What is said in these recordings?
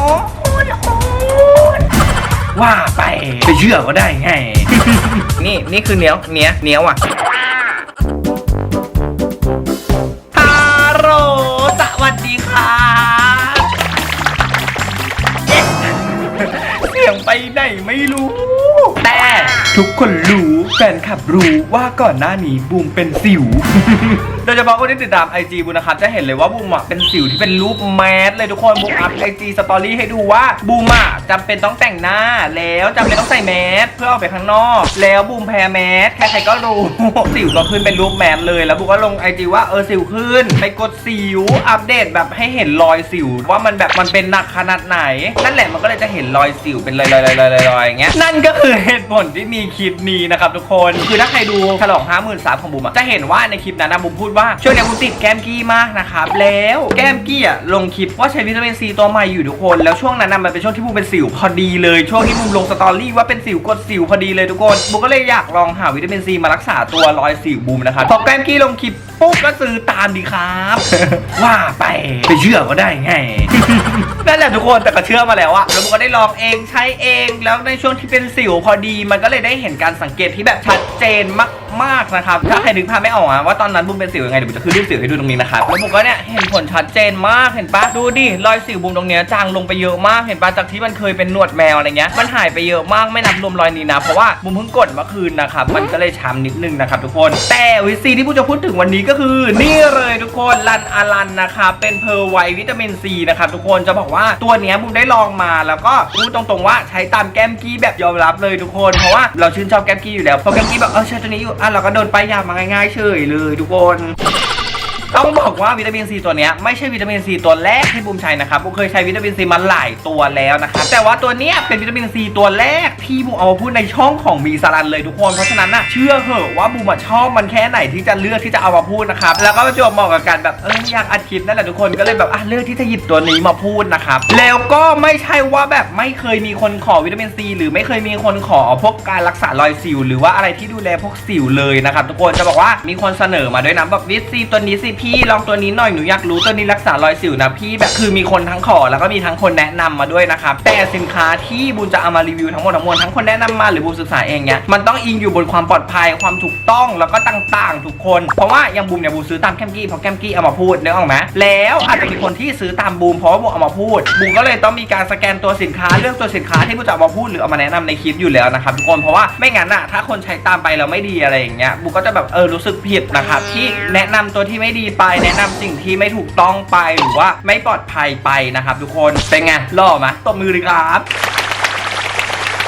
โอ้ยโอ้ยว่าไปจะเชื่อก็ได้ไง นี่นี่คือเนี้ยวเนี้ยเนี้ยวอะฮัลโหลสวัสดีครับเอ๊ะเสียงไปไหนไม่รู้ แต่ทุกคนรู้แฟนคลับรู้ว่าก่อนหน้านี้บูมเป็นสิวโดยเฉพาะคนที่ติดตามไอจีบูมนะครับจะเห็นเลยว่าบูมอะเป็นสิวที่เป็นรูปแมสเลยทุกคนบูมอัพไอจีสตอรี่ให้ดูว่าบูมอะจำเป็นต้องแต่งหน้าแล้วจำเป็นต้องใส่แมสเพื่อออกไปข้างนอก แล้วบูมแพ้แมสใครๆก็รู้ สิวก็ขึ้นเป็นรูปแมสเลย แล้วบูมก็ลงไอจีว่าเออสิวขึ้น ไปกดสิวอัปเดตแบบให้เห็นรอยสิว ว่ามันแบบมันเป็นหนักขนาดไหน นั่นแหละมันก็เลยจะเห็นรอยสิวเป็นรอยๆๆๆๆอย่างเงี้ยนั่นก็คือเหตุผลที่มีคลิปนี้นะครับทุกคนคือถ้าใครดูฉลอง 5 0 0 0 0ซับของบูมอะจะเห็นว่าในคลิปนั้นนะบูมพูดว่าช่วงนี้บูมติดแก้มกี้มากนะครับแล้วแก้มกี้อะลงคลิปว่าใช้วิตามินซีตัวใหม่อยู่ทุกคน แล้วช่วงนั้นนะมันเป็นช่วงที่บูมเป็นสิวพอดีเลยช่วงที่บูมลงสตอรี่ว่าเป็นสิวกดสิวพอดีเลยทุกคนบูมก็เลยอยากลองหาวิตามินซีมารักษาตัวรอยสิวบูมนะครับพอแก้มกี้ลงคลิปปุ๊บก็ซื้อตามดีครับ ว่าไปไปเชื่อก็ได้ไงนั่นแหละทุกคนแต่ก็เชื่อมาแล้วอะแล้วบูมก็ได้ลองเองใช้เองแล้วในช่วงที่เป็นสิวพอดี มันก็เลยได้เห็นการสังเกตที่แบบชัดเจนมากๆนะครับถ้าใครนึกภาพไม่ออกอะว่าตอนนั้นบูมเป็นสิวยังไงเดี๋ยวบูมจะขึ้นรูปสิวให้ดูตรงนี้นะครับแล้วบูมก็เนี่ยเห็นผลชัดเจนมากเห็นปะดูดิรอยสิวบูมตรงเนี้ยจางลงไปเยอะมากเห็นปะจากที่มันเคยเป็นหนวดแมวอะไรเงี้ยมันหายไปเยอะมากไม่นับรวมรอยนี้นะเพราะว่าบูมเพิ่งกดเมื่อคืนนะครับมันก็เลยช้ำนิดนึงนะครับทุกคน แต่วิซีที่บูมจะพูดถึงวันนี้ก็คือ นี่เลยทุกคนลันอารันนะครับเป็นเพอร์ไววิตามินซีนะครับทุกคนจะบอกว่าตัวเนี้ยบูมได้ลองมาแล้วก็พูดตรงๆว่าใช้ตามแก้มกี้แบบยอมรับเลยทุกคนเพราะว่าเราชื่นชอบแก้มกี้อยู่แล้วพอแก้มกี้แบบเออใช้ตัวนี้อยู่อะเราก็โดนป้ายยามาง่ายๆเฉยเลยทุกคนต้องบอกว่าวิตามินซีตัวเนี้ยไม่ใช่วิตามินซีตัวแรกที่บูมใช้นะครับบูมเคยใช้วิตามินซีมาหลายตัวแล้วนะครับแต่ว่าตัวเนี้ยเป็นวิตามินซีตัวแรก ที่บูมเอามาพูดในช่องของมีสารันเลยทุกคน เพราะฉะนั้นน่ะเชื่อเหอะว่าบูมอะชอบมันแค่ไหนที่จะเลือกที่จะเอามาพูดนะครับ แล้วก็ประจวบเหมาะกับการแบบเอออยากอัดคลิปนั่นแหละทุกคน ก็เลยแบบอะเลือกที่จะหยิบตัวนี้มาพูดนะครับ แล้วก็ไม่ใช่ว่าแบบไม่เคยมีคนขอวิตามินซีหรือไม่เคยมีคนขอพวกการรักษารอยสิว หรือว่าอะไรที่ดูแลพวกสิวเลยนะครับทุกคนจะบอกว่ามีคนเสนอมาด้วยนะแบบวิตซีตัวนี้สิพี่ลองตัวนี้หน่อยหนูอยากรู้ตัวนี้รักษารอยสิวนะพี่แบบคือมีคนทั้งขอแล้วก็มีทั้งคนแนะนำมาด้วยนะครับแต่สินค้าที่บูมจะเอามารีวิวทั้งหมดทั้งมลทั้งคนแนะนำมาหรือบูมศึกษาเองเนี่ยมันต้องอิงอยู่บนความปลอดภัยความถูกต้องแล้วก็ต่างๆทุกคน เพราะว่าอย่างบูมเนี่ยบูมซื้อตามแก้มกี้เพราะแก้มกี้เอามาพูดนึกออกไหมแล้วอาจจะมีคนที่ซื้อตามบูมเพราะว่าบูมเอามาพูดบูมก็เลยต้องมีการสแกนตัวสินค้าเลือกตัวสินค้าที่บูมจะเอามาพูดหรือเอามาแนะนำในคลิปอยู่แล้วนะครับทุกคนเพราะว่าไม่งั้นอะถ้าคนใช้ตามไปแล้วไม่ดีอะไรอย่างเงี้ยบูมก็จะแบบเออรู้สึกผิดนะครับที่แนะนำตัวที่ไม่ดีไป แนะนำสิ่งที่ไม่ถูกต้องไปหรือว่าไม่ปลอดภัยไปนะครับทุกคนเป็นไงหล่อไหมตบมือเลยครับ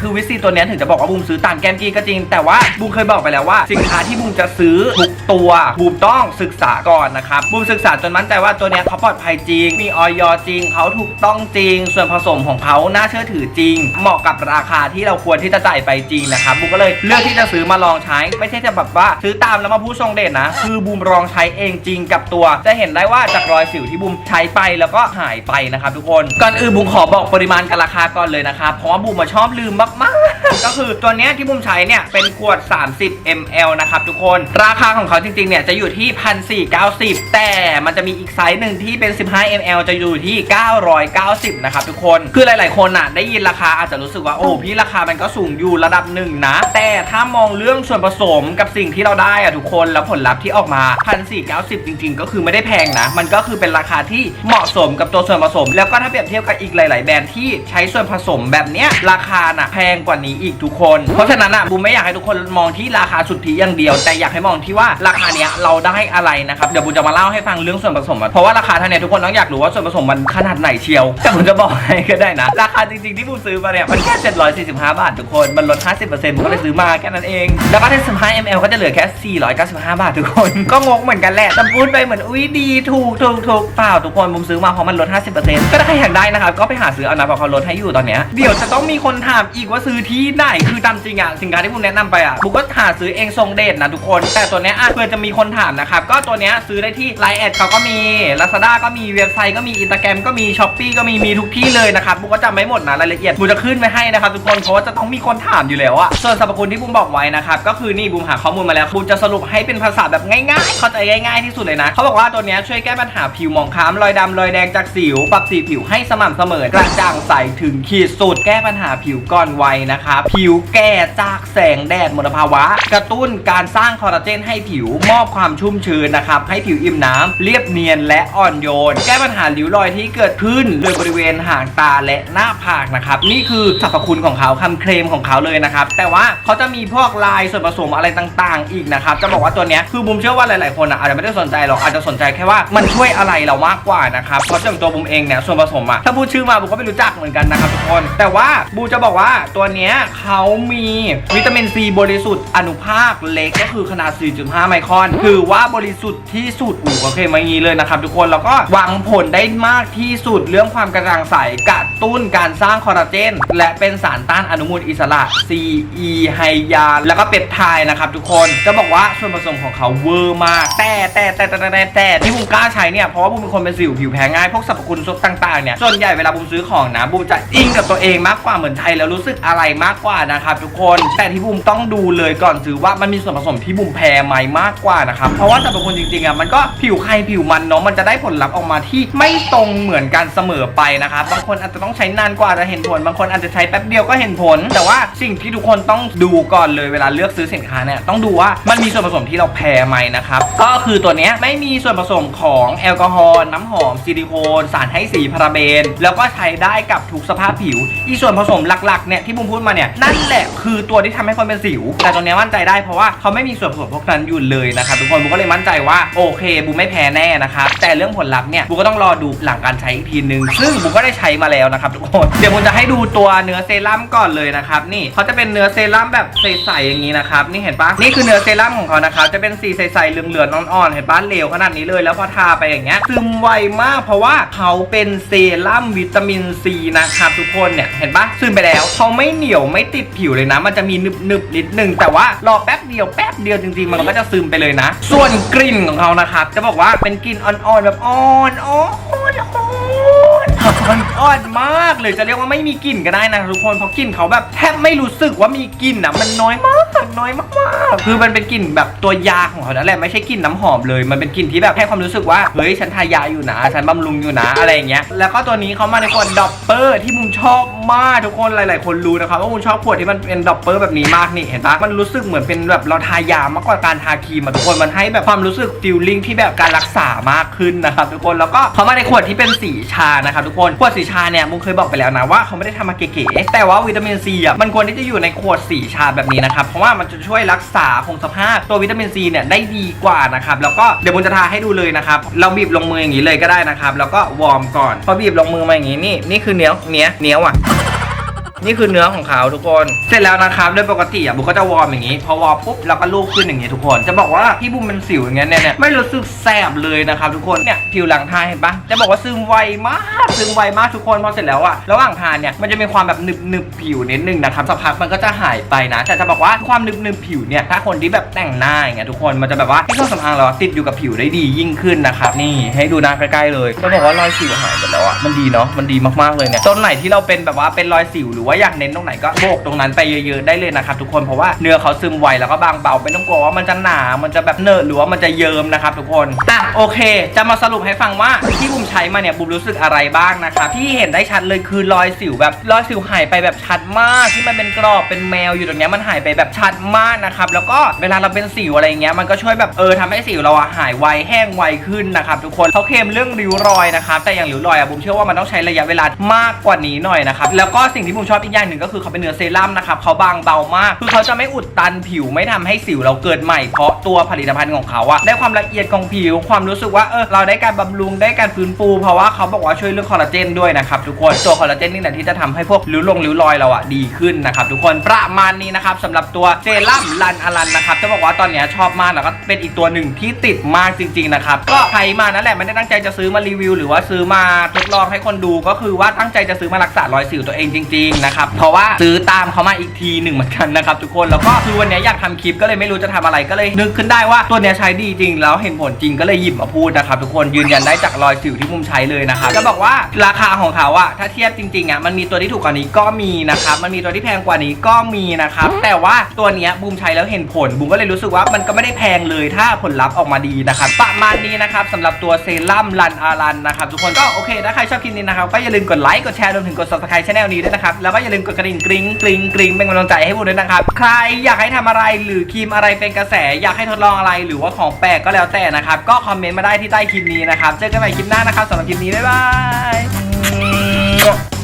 คือวิซีตัวเนี้ยถึงจะบอกว่าบูมซื้อตามแกมกี้ก็จริง แต่ว่าบูมเคยบอกไปแล้วว่า สินค้าที่บูมจะซื้อทุกตัวบูมต้องศึกษาก่อนนะครับบูมศึกษาจนมั่นใจว่าตัวเนี้ยเขาปลอดภัยจริง มีออยจริงเขาถูกต้องจริง ส่วนผสมของเขาน่าเชื่อถือจริง เหมาะกับราคาที่เราควรที่จะจ่ายไปจริงนะครับบูมก็เลยเลือกที่จะซื้อมาลองใช้ ไม่ใช่จะแบบว่าซื้อตามแล้วมาพูดทรงเด่นนะ คือบูมลองใช้เองจริงกับตัว จะเห็นได้ว่าจากรอยสิวที่บูมใช้ไปแล้วก็หายไปนะครับทุกคนก่อนอื่นบูมขอบอกปริมาณกับราคาก่อนเลยนะครับเพราะว่าบูมมาชอบลืมมากๆก็ ก็คือตัวเนี้ยที่บูมใช้เนี่ยเป็นขวด 30 ml นะครับทุกคน ราคาของเขาจริงๆเนี่ยจะอยู่ที่ 1,490 แต่มันจะมีอีกไซส์หนึ่งที่เป็น 15 ml จะอยู่ที่ 990 นะครับทุกคน คือหลายๆ คนอะได้ยินราคาอาจจะรู้สึกว่าโอ้พี่ราคามันก็สูงอยู่ระดับหนึ่งนะ แต่ถ้ามองเรื่องส่วนผสมกับสิ่งที่เราได้อะทุกคนแล้วผลลัพธ์ที่ออกมา 1,490 จริง ๆ ก็คือไม่ได้แพงนะ มันก็คือเป็นราคาที่เหมาะสมกับตัวส่วนผสม แล้วก็ถ้าเปรียบเทียบกับอีกหลาย ๆ แบรนด์ที่ใช้ส่วนผสมแบบเนี้ยราคาน่ะแพงกว่านี้อีกทุกคน เพราะฉะนั้นอะบูมไม่อยากให้ทุกคนมองที่ราคาสุทธิอย่างเดียว แต่อยากให้มองที่ว่าราคาเนี้ยเราได้อะไรนะครับเดี๋ยวบูมจะมาเล่าให้ฟังเรื่องส่วนผสมอะเพราะว่าราคาท่านี้ทุกคนต้องอยากรู้ว่าส่วนผสมมันขนาดไหนเชียวแต่ผมจะบอกให้ก็ได้นะ ราคาจริงๆที่บูมซื้อมาเนี่ยมันแค่745 บาททุกคนมันลด 50%บูมก็เลยซื้อมาแค่นั้นเอง แล้วก็ใน15 ml ก็จะเหลือแค่ 495 บาททุกคน ก็งงเหมือนกันแหละแต่พูดไปเหมือนอุ้ยดีถูกถูกถูกเปล่าทุกคนบูมซื้อมาเพราะมันลด 50%ก็ถ้าใครอยากได้นะครับก็ไปหาซื้อเอานะเพราะเขาลดให้อยู่ตอนเนี้ยเดี๋ยวจะต้องมีคนถามอีกว่าซื้อที่ไหนคือตามจริงอะสินค้าที่ผมแนะนำไปอะผมก็หาซื้อเองทรงเดชนะทุกคน แต่ตัวเนี้ยอะเพื่อจะมีคนถามนะครับก็ตัวเนี้ยซื้อได้ที่ไลน์แอดเขาก็มี Lazada ก็มีเว็บไซต์ก็มีอินสตาแกรมก็มีช้อปปีก็มีมีทุกที่เลยนะครับบุกก็จำไม่หมดนะรายละเอียดบุกจะขึ้นไว้ให้นะครับทุกคนเพราะว่าจะต้องมีคนถามอยู่แล้วอะส่วนสรรพคุณที่บุมบอกไว้นะครับก็คือนี่บุมหาข้อมูลมาแล้วบุมจะสรุปให้เป็นภาษาแบบง่ายๆ เข้าใจง่าย ๆที่สุดเลยนะเขาบอกว่าตัวเนี้ยช่วยแก้ปัญหาผิวหมองคล้ำรอยดำรอยแดงจากสิวปรับสีผิวให้สม่ำเสมอกระจ่างใสถึงขีดสุดแก้ปัญหาผิวก่อนวัยนะครับผิวแก่จากแสงแดดมลภาวะ กระตุ้นการสร้างคอลลาเจนให้ผิวมอบความชุ่มชื้นนะครับ ให้ผิวอิ่มน้ำเรียบเนียนและอ่อนโยน แก้ปัญหาริ้วรอยที่เกิดขึ้นโดยบริเวณหางตาและหน้าผากนะครับ นี่คือสรรพคุณของเขาคำเคลมของเขาเลยนะครับ แต่ว่าเขาจะมีพวกลายส่วนผสมอะไรต่างๆ อีกนะครับ จะบอกว่าตัวเนี้ยคือบุมเชื่อว่าหลายๆคนอาจจะไม่ได้สนใจหรอกอาจจะสนใจแค่ว่ามันช่วยอะไรเรามากกว่านะครับเพราะอย่างตัวบุมเองเนี่ยส่วนผสมอะถ้าพูดชื่อมาบุมก็ไม่รู้จักเหมือนกันนะครับทุกคน แต่ว่าบูจะบอกว่าตัวเนี้ยเขามีวิตามินซีบริสุทธิ์อนุภาคเล็กก็คือขนาด 4.5 ไมครอน ถือว่าบริสุทธิ์ที่สุดอู๋โอเคมาอย่างนี้เลยนะครับทุกคนแล้วก็หวังผลได้มากที่สุดเรื่องความกระจ่างใสกระตุ้นการสร้างคอลลาเจน และเป็นสารต้านอนุมูลอิสระ CE ไฮยา แล้วก็เปปไทด์นะครับทุกคนจะบอกว่าส่วนผสมของเขาเวอร์มากแต่แต่แต่แต่แต่แต่ที่บุมกล้าใช้เนี่ยเพราะว่าบุมเป็นคนเป็นสิวผิวแพ้ง่ายพวกสรรพคุณซุปต่างๆเนี่ยส่วนใหญ่เวลาบุมซื้อของนะบุมจะอิงกับตัวเองมากกว่าเหมือนใช้แล้วรู้สึกอะไรมากกว่านะครับทุกคน แต่ที่บุมต้องดูเลยก่อนซื้อว่ามันมีส่วนผสมที่บุมแพ้ไหมมากกว่านะครับ เพราะว่าสรรพคุณจริงๆอะมันก็ผิวใครผิวมันเนาะมันจะได้ผลลัพธ์ออกมาที่ไม่ตรงเหมือนกันเสมอไปนะครับบางคนอาจจะต้องใช้นานกว่าจะเห็นผล บางคนอาจจะใช้แป๊บเดียวก็เห็นผล แต่ว่าสิ่งที่ทุกคนต้องดูก่อนเลยเวลาเลือกซื้อสินค้าเนี่ยต้องดูว่ามันมีส่วนผสมที่เราแพ้ไหมนะครับก็คือตัวเนี้ยไม่มีส่วนผสมของแอลกอฮอล์น้ำหอมซิลิโคนสารให้สีพาราเบน แล้วก็ใช้ได้กับทุกสภาพผิวอีส่วนผสมหลักๆเนี่ยที่บุมพูดมาเนี่ยนั่นแหละคือตัวที่ทำให้คนเป็นสิว แต่ตัวเนี้มั่นใจได้เพราะว่าเขาไม่มีส่วนผสมพวกนั้นอยู่เลยนะครับทุกคนบุมก็เลยมั่นใจว่าโอเคบุมไม่แพ้แน่นะครับแต่เรื่องผลลัพธ์เนี่ยบุมก็ต้องรอดูหลังการใช้อีกทีนึง ซึ่งบุมก็ได้ใช้มาแล้วนะครับทุกคนเดี๋ยวบุมจะให้ดูตัวเนื้อเซรั่มก่อนเลยนะครับนี่เขาจะเป็นเนื้อเซรั่มแบบใสๆอย่างนี้นะครับนี่เห็นปะนี่คือเนื้อเซรั่มของเขานะครับจะเป็นสีใสๆเหลืองๆอ่อนๆเห็นปะเหลวขนาดนี้เลยแล้วพอทาไปอย่างเงี้ยซึมไวมาก เพราะว่าเขาเป็นเซรั่มวิตามินซีนะครับทุกคนเนี่ยเห็นปะซึมไปแล้วเขาไม่เหนียวไม่ติดผิวเลยนะ มันจะมีหนึบๆนิดนึงแต่ว่ารอแป๊บเดียวแป๊บเดียวจริงๆ มันก็จะซึมไปเลยนะ ส่วนกลิ่นของเขานะครับจะบอกว่าเป็นกลิ่นอ่อนๆแบบอ่อนๆอ่อนๆอ่อนมากเลยจะเรียกว่าไม่มีกลิ่นก็ได้นะทุกคนเพราะกลิ่นเขาแบบแทบไม่รู้สึกว่ามีกลิ่นอะมันน้อยมากน้อยมากๆคือมันเป็นกลิ่นแบบตัวยาของเขานั่นแหละไม่ใช่กลิ่นน้ำหอมเลยมันเป็นกลิ่นที่แบบให้ความรู้สึกว่าเฮ้ยฉันทายาอยู่นะฉันบำรุงอยู่นะอะไรอย่างเงี้ยแล้วก็ตัวนี้เขามาในขวดดอปเปอร์ที่มุมชอบ มากทุกคนหลาย ๆ คนรู้นะครับว่ามุมชอบขวดที่มันเป็นดอปเปอร์แบบนี้มากนี่เห็นปะมันรู้สึกเหมือนเป็นแบบเราทายามากกว่าการทาครีมอะทุกคนมันให้แบบความรู้สึกฟิลลิ่งที่แบบการรักษามากขึ้นนะครับทุกคนแล้วก็เขามาในขวดที่เป็นสีชานะครับทุกคนขวดสีชาเนี่ยมุมเคยบอกไปแล้วนะว่าเขาไม่ได้ทำมาเก๋ๆแต่ว่าวิตามินซีอะมันควรที่จะอยู่ในขวดสีชาแบบนี้นะครับเพราะว่ามันจะช่วยรักษาคงสภาพตัววิตามินซีเนี่ยได้ดีกว่านะครับแล้วก็เดี๋ยวมุมจะทาให้ดูเลยนะครับเราบีบลงมืออย่างนี้เลยก็ได้นะครับแล้วก็วอร์มก่อนพอบีบลงมือมาอย่างนี้นี่นี่คือเนื้อเนื้อเนื้อว่ะ นี่คือเนื้อของเขาทุกคน เสร็จแล้วนะครับโดยปกติอะบุมก็จะวอร์มอย่างนี้ พอวอร์มปุ๊บเราก็ลูบขึ้นอย่างนี้ทุกคน จะบอกว่าที่บุมเป็นสิวอย่างเงี้ยเนี่ยไม่รู้สึกแสบเลยนะครับทุกคนเนี่ยผิวหลังทาเห็นปะจะบอกว่าซึมไวมากซึมไวมากทุกคนพอเสร็จแล้วอะระหว่างทานเนี่ยมันจะมีความแบบหนึบหนึบๆผิวนิดนึงนะครับสักพักมันก็จะหายไปนะ แต่จะบอกว่าความหนึบหนึบๆผิวเนี่ยถ้าคนที่แบบแต่งหน้าอย่างเงี้ยทุกคนมันจะแบบว่าให้เครื่องสำอางเราติดอยู่กับผิวได้ดียิ่งขึ้นนะครับนี่ให้ดูหน้าใกล้ๆเลยจะบอกว่ารอยสิวหายหมดแล้วอะมันดีเนาะมันดีมากๆเลยเนี่ยต้นไหนที่เราเป็นแบบว่าเป็นรอยสิวหรือว่าอยากเน้นตรงไหนก็โบกตรงนั้นไปเยอะๆได้เลยนะครับทุกคนเพราะว่าเนื้อเขาซึมไวแล้วก็บางเบาไม่ต้องกลัวว่ามันจะหนา มันจะแบบเนอะหรือว่ามันจะเยิ้มนะครับทุกคนอะโอเค จะมาสรุปให้ฟังว่าที่บุมใช้มาเนี่ยบุมรู้สึกอะไรบ้างนะครับที่เห็นได้ชัดเลยคือรอยสิวแบบรอยสิวหายไปแบบชัดมากที่มันเป็นกรอบเป็นแมวอยู่ตรงเนี้ยมันหายไปแบบชัดมากนะครับแล้วก็เวลาเราเป็นสิวอะไรเงี้ยมันก็ช่วยแบบเออทำให้สิวเราอะหายไวแห้งไวขึ้นนะครับทุกคนเขาเคลมเรื่องริ้วรอยนะครับแต่อย่างริ้วรอยอะบุมเชื่อว่ามันต้องใช้ระยะเวลามากกว่านี้หน่อยนะครับแล้วก็สิ่งที่บุมชอบอีกอย่างหนึ่งก็คือเขาเป็นเนื้อเซรั่มนะครับเขาบางเบามาก คือเขาจะไม่อุดตันผิวไม่ทำให้สิวเราเกิดใหม่เพราะตัวผลิตภัณฑ์ของเขาอะได้ความละเอียดของผิว ความรู้สึกว่าเออเราได้การบำรุงได้การฟื้นฟู เพราะว่าเขาบอกว่าช่วยเรื่องคอลลาเจนด้วยนะครับทุกคนตัวคอลลาเจนนี่แหละที่จะทำให้พวกริ้วลงริ้วรอยเราอะดีขึ้นนะครับทุกคนประมาณนี้นะครับสำหรับตัวเซรั่มลันอลันนะครับจะบอกว่าตอนเนี้ยชอบมากแล้วก็เป็นอีกตัวหนึ่งที่ติดมากจริงๆนะครับก็ใครมานั่นแหละไม่ได้ตั้งใจจะซื้อมารีวิว หรือว่าซื้อมาทดลองให้คนดูก็คือว่าตั้งใจจะซื้อมารักษารอยสิวตัวเองจริงๆนะนะครับ เพราะว่าซื้อตามเขามาอีกทีหนึ่งเหมือนกันนะครับทุกคนแล้วก็คือวันนี้อยากทำคลิปก็เลยไม่รู้จะทำอะไรก็เลยนึกขึ้นได้ว่าตัวเนี้ยใช้ดีจริงแล้วเห็นผลจริงก็เลยหยิบมาพูดนะครับทุกคนยืนยันได้จากรอยสิวที่มุมใช้เลยนะครับจะบอกว่าราคาของเขาอะถ้าเทียบจริงๆอะมันมีตัวที่ถูกกว่านี้ก็มีนะครับมันมีตัวที่แพงกว่านี้ก็มีนะครับแต่ว่าตัวเนี้ยบูมใช้แล้วเห็นผลบูมก็เลยรู้สึกว่ามันก็ไม่ได้แพงเลยถ้าผลลัพธ์ออกมาดีนะครับประมาณนี้นะครับสำหรับตัวเซรั่มรันอารันนะครับทุกคนก็โอเคถ้าใครชอบคลิปนี้นะครับก็อย่าลืมกดไลค์กดแชร์รวมถึงกด subscribe channel นี้ด้วยนะครับแล้วก็อย่าลืมกดกระดิ่งกริ๊งกริ๊งกริ๊งเป็นกำลังใจให้บูมด้วยนะครับ ใครอยากให้ทำอะไรหรือครีมอะไรเป็นกระแส อยากให้ทดลองอะไรหรือว่าของแปลกก็แล้วแต่นะครับ ก็คอมเมนต์มาได้ที่ใต้คลิปนี้นะครับ เจอกันใหม่คลิปหน้านะครับสำหรับคลิปนี้บ๊ายบาย